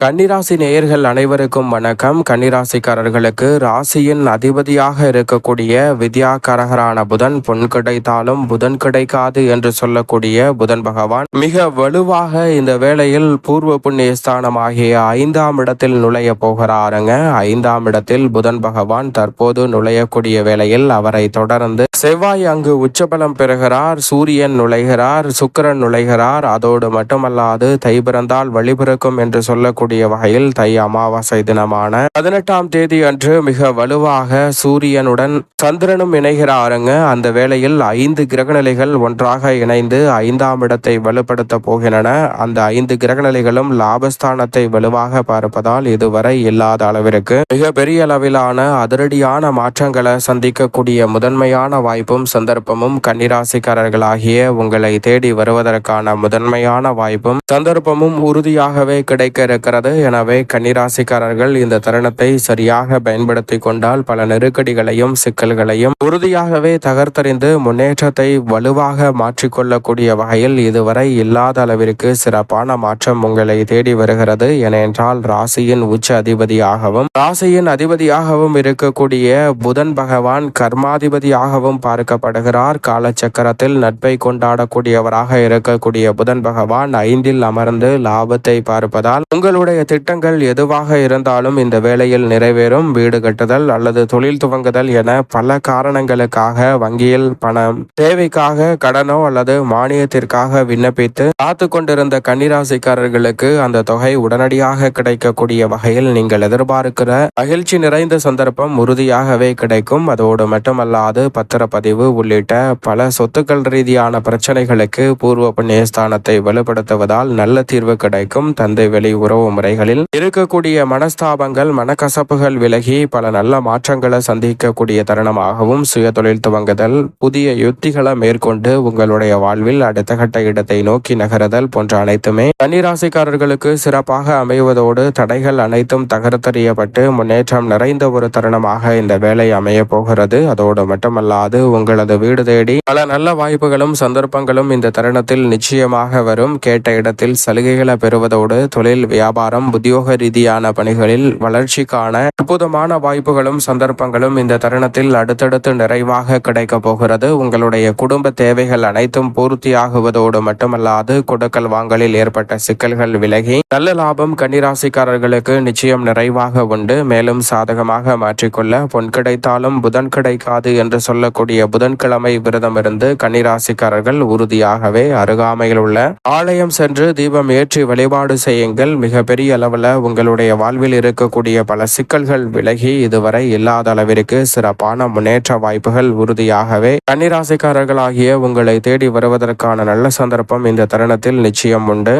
கன்னிராசி நேயர்கள் அனைவருக்கும் வணக்கம். கன்னிராசிக்காரர்களுக்கு ராசியின் அதிபதியாக இருக்கக்கூடிய வித்யாகரகரான புதன் பொன் கிடைத்தாலும் புதன் கிடைக்காது என்று சொல்லக்கூடிய புதன் பகவான் மிக வலுவாக இந்த வேளையில் பூர்வ புண்ணிய ஸ்தானம் ஆகிய ஐந்தாம் இடத்தில் நுழைய போகிறாருங்க. ஐந்தாம் இடத்தில் புதன் பகவான் தற்போது நுழையக்கூடிய வேளையில் அவரை தொடர்ந்து செவ்வாய் அங்கு உச்சபலம் பெறுகிறார். சூரியன் நுழைகிறார் சுக்கிரன் நுழைகிறார். அதோடு மட்டுமல்லாது தை பிறந்தால் வழிபிறக்கும் என்று சொல்லக்கூடிய வகையில் தை அமாவாசை தினமான பதினெட்டாம் தேதி அன்று மிக வலுவாக சூரியனுடன் சந்திரனும் இணைகிறாருங்க அந்த வேளையில் ஐந்து கிரகநிலைகள் ஒன்றாக இணைந்து ஐந்தாம் இடத்தை வலுப்படுத்த போகின்றன. அந்த ஐந்து கிரகநிலைகளும் லாபஸ்தானத்தை வலுவாக பார்ப்பதால் இதுவரை இல்லாத அளவிற்கு மிக பெரிய அளவிலான அதிரடியான மாற்றங்களை சந்திக்கக்கூடிய முதன்மையான வாய்ப்பும் சந்தர்ப்பமும் கன்னிராசிக்காரர்களாகிய உங்களை தேடி வருவதற்கான முதன்மையான வாய்ப்பும் சந்தர்ப்பமும் உறுதியாகவே கிடைக்க இருக்கிறது. எனவே கன்னிராசிக்காரர்கள் இந்த தருணத்தை சரியாக பயன்படுத்தி கொண்டால் பல நெருக்கடிகளையும் சிக்கல்களையும் உறுதியாகவே தகர்த்தறிந்து முன்னேற்றத்தை வலுவாக மாற்றிக்கொள்ளக்கூடிய வகையில் இதுவரை இல்லாத அளவிற்கு சிறப்பான மாற்றம் உங்களை தேடி வருகிறது. ஏனென்றால் ராசியின் உச்ச அதிபதியாகவும் ராசியின் அதிபதியாகவும் இருக்கக்கூடிய புதன் பகவான் கர்மாதிபதியாகவும் பார்க்கப்படுகிறார். காலச்சக்கரத்தில் நட்பை கொண்டாடக்கூடியவராக இருக்கக்கூடிய புதன் பகவான் ஐந்தில் அமர்ந்து லாபத்தை பார்ப்பதால் உங்களுடைய திட்டங்கள் எதுவாக இருந்தாலும் இந்த வேளையில் நிறைவேறும் வீடு கட்டுதல் அல்லது தொழில் துவங்குதல் என பல காரணங்களுக்காக வங்கியில் பணம் தேவைக்காக கடனோ அல்லது மானியத்திற்காக விண்ணப்பித்து காத்து கொண்டிருந்த கன்னிராசிக்காரர்களுக்கு அந்த தொகை உடனடியாக கிடைக்கக்கூடிய வகையில் நீங்கள் எதிர்பார்க்கிற மகிழ்ச்சி நிறைந்த சந்தர்ப்பம் உறுதியாகவே கிடைக்கும். அதோடு மட்டுமல்லாது பத்திரப்பதிவு உள்ளிட்ட பல சொத்துக்கள் ரீதியான பிரச்சனைகளுக்கு பூர்வ புண்ணியஸ்தானத்தை வலுப்படுத்துவதால் நல்ல தீர்வு கிடைக்கும். தந்தை வெளி உறவு முறைகளில் இருக்கக்கூடிய மனஸ்தாபங்கள் மனக்கசப்புகள் விலகி பல நல்ல மாற்றங்களை சந்திக்கக்கூடிய தருணமாகவும் சுய தொழில் துவங்குதல் புதிய யுத்திகளை மேற்கொண்டு உங்களுடைய வாழ்வில் அடுத்த கட்ட இடத்தை நோக்கி நகருதல் போன்ற அனைத்துமே கன்னிராசிக்காரர்களுக்கு சிறப்பாக அமைவதோடு தடைகள் அனைத்தும் தகர்த்தறியப்பட்டு முன்னேற்றம் நிறைந்த ஒரு தருணமாக இந்த வேலை அமைய போகிறது. அதோடு மட்டுமல்லாது உங்களது வீடு தேடி பல நல்ல வாய்ப்புகளும் சந்தர்ப்பங்களும் இந்த தருணத்தில் நிச்சயமாக வரும். கேட்ட இடத்தில் சலுகைகளை பெறுவதோடு தொழில் வியாபாரம் உத்தியோக ரீதியான பணிகளில் வளர்ச்சிக்கான அற்புதமான வாய்ப்புகளும் சந்தர்ப்பங்களும் இந்த தருணத்தில் அடுத்தடுத்து நிறைவாக கிடைக்க போகிறது. உங்களுடைய குடும்ப தேவைகள் அனைத்தும் பூர்த்தியாகுவதோடு மட்டுமல்லாது கொடுக்கல் வாங்கலில் ஏற்பட்ட சிக்கல்கள் விலகி நல்ல லாபம் கன்னிராசிக்காரர்களுக்கு நிச்சயம் நிறைவாக உண்டு. மேலும் சாதகமாக மாற்றிக்கொள்ள பொன் கிடைத்தாலும் புதன் கிடைக்காது என்று சொல்லக்கூடிய புதன்கிழமை விரதம் இருந்து கன்னிராசிக்காரர்கள் உறுதியாகவே அருகாமையில் உள்ள ஆலயம் சென்று தீபம் ஏற்றி வழிபாடு செய்யுங்கள். மிகப்பெரிய பெரிய அளவில் உங்களுடைய வாழ்வில் இருக்கக்கூடிய பல சிக்கல்கள் விலகி இதுவரை இல்லாத அளவிற்கு சிறப்பான முன்னேற்ற வாய்ப்புகள் உறுதியாகவே கன்னிராசிக்காரர்களாகிய உங்களை தேடி வருவதற்கான நல்ல சந்தர்ப்பம் இந்த தருணத்தில் நிச்சயம் உண்டு.